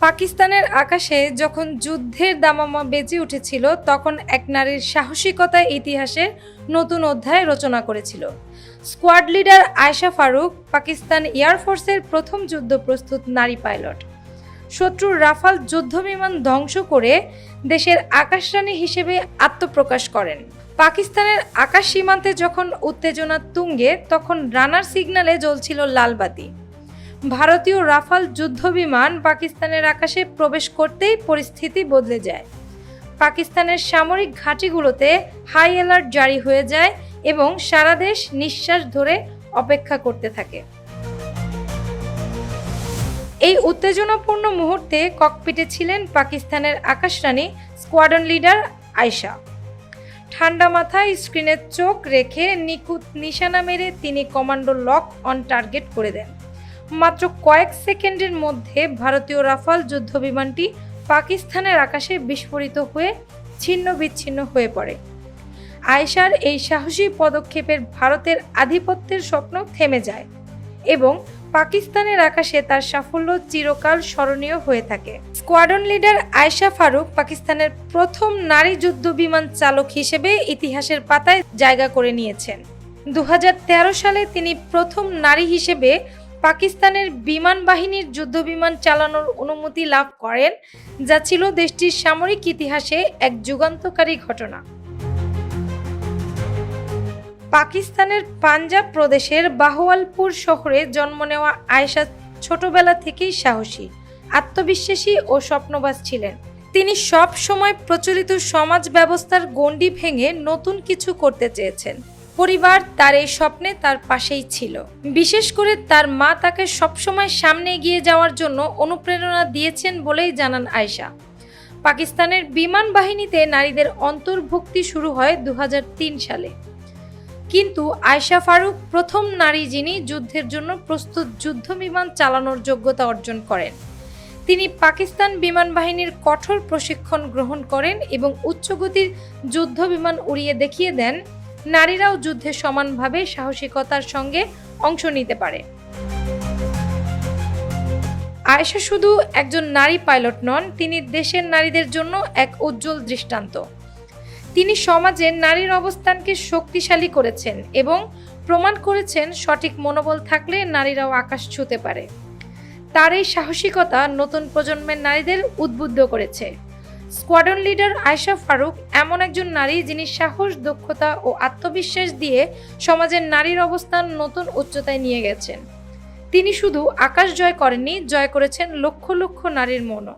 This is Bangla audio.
পাকিস্তানের আকাশে যখন যুদ্ধের দামামা বেজে উঠেছিল, তখন এক নারীর সাহসিকতা ইতিহাসে নতুন অধ্যায় রচনা করেছিল। স্কোয়াড লিডার আয়শা ফারুক পাকিস্তান এয়ারফোর্সের প্রথম যুদ্ধ প্রস্তুত নারী পাইলট। শত্রুর রাফাল যুদ্ধবিমান ধ্বংস করে দেশের আকাশরানী হিসেবে আত্মপ্রকাশ করেন। পাকিস্তানের আকাশ সীমান্তে যখন উত্তেজনা তুঙ্গে, তখন রানার সিগন্যালে জ্বলছিল লালবাতি। ভারতীয় রাফাল যুদ্ধবিমান পাকিস্তানের আকাশে প্রবেশ করতেই পরিস্থিতি বদলে যায়। পাকিস্তানের সামরিক ঘাঁটিগুলোতে হাই অ্যালার্ট জারি হয়ে যায় এবং সারা দেশ নিঃশ্বাস ধরে অপেক্ষা করতে থাকে। এই উত্তেজনাপূর্ণ মুহূর্তে ককপিটে ছিলেন পাকিস্তানের আকাশরানী স্কোয়াডন লিডার আয়শা। ঠান্ডা মাথায় স্ক্রিনের চোখ রেখে নিখুঁত নিশানা মেরে তিনি কমান্ডো লক অন টার্গেট করে দেন। মাত্র কয়েক সেকেন্ডের মধ্যে ভারতীয় রাফাল যুদ্ধবিমানটি পাকিস্তানের আকাশে বিস্ফোরিত হয়ে ছিন্ন বিচ্ছিন্ন হয়ে পড়ে। আয়েশার এই সাহসী পদক্ষেপের ভারতের আধিপত্যের স্বপ্ন থেমে যায় এবং পাকিস্তানের আকাশে তার সাফল্য চিরকাল স্মরণীয় হয়ে থাকে। স্কোয়াডন লিডার আয়েশা ফারুক পাকিস্তানের প্রথম নারী যুদ্ধ বিমান চালক হিসেবে ইতিহাসের পাতায় জায়গা করে নিয়েছেন। দু হাজার তেরো সালে তিনি প্রথম নারী হিসেবে পাকিস্তানের বিমান বাহিনীর যুদ্ধ বিমান চালানোর অনুমতি লাভ করেন, যা ছিল দেশটির সামরিক ইতিহাসে এক যুগান্তকারী ঘটনা। পাকিস্তানের পাঞ্জাব প্রদেশের বাহওয়ালপুর শহরে জন্ম নেওয়া আয়েশা ছোটবেলা থেকেই সাহসী, আত্মবিশ্বাসী ও স্বপ্নবাজ ছিলেন। তিনি সব সময় প্রচলিত সমাজ ব্যবস্থার গণ্ডি ভেঙে নতুন কিছু করতে চেয়েছেন। পরিবার তার এই স্বপ্নে তার পাশেই ছিল। বিশেষ করে তার মা তাকে সবসময় সামনে এগিয়ে যাওয়ার জন্য অনুপ্রেরণা দিয়েছেন বলেই জানান আয়শা। পাকিস্তানের বিমান বাহিনীতে নারীদের অন্তর্ভুক্তি শুরু হয় দু হাজার তিন সালে। কিন্তু আয়শা ফারুক প্রথম নারী যিনি যুদ্ধের জন্য প্রস্তুত যুদ্ধ বিমান চালানোর যোগ্যতা অর্জন করেন। তিনি পাকিস্তান বিমান বাহিনীর কঠোর প্রশিক্ষণ গ্রহণ করেন এবং উচ্চগতির যুদ্ধ বিমান উড়িয়ে দেখিয়ে দেন নারীরাও যুদ্ধে সমানভাবে সাহসিকতার সঙ্গে অংশ নিতে পারে। আয়েশা শুধু একজন নারী পাইলট নন, তিনি দেশের নারীদের জন্য এক উজ্জ্বল দৃষ্টান্ত। তিনি সমাজে নারীর অবস্থানকে শক্তিশালী করেছেন এবং প্রমাণ করেছেন সঠিক মনোবল থাকলে নারীরাও আকাশ ছুঁতে পারে। তার এই সাহসিকতা নতুন প্রজন্মের নারীদের উদ্বুদ্ধ করেছে। স্কোয়াডন লিডার আয়শা ফারুক এমন একজন নারী যিনি সাহস, দক্ষতা ও আত্মবিশ্বাস দিয়ে সমাজের নারীর অবস্থান নতুন উচ্চতায় নিয়ে গেছেন। তিনি শুধু আকাশ জয় করেননি, জয় করেছেন লক্ষ লক্ষ নারীর মনও।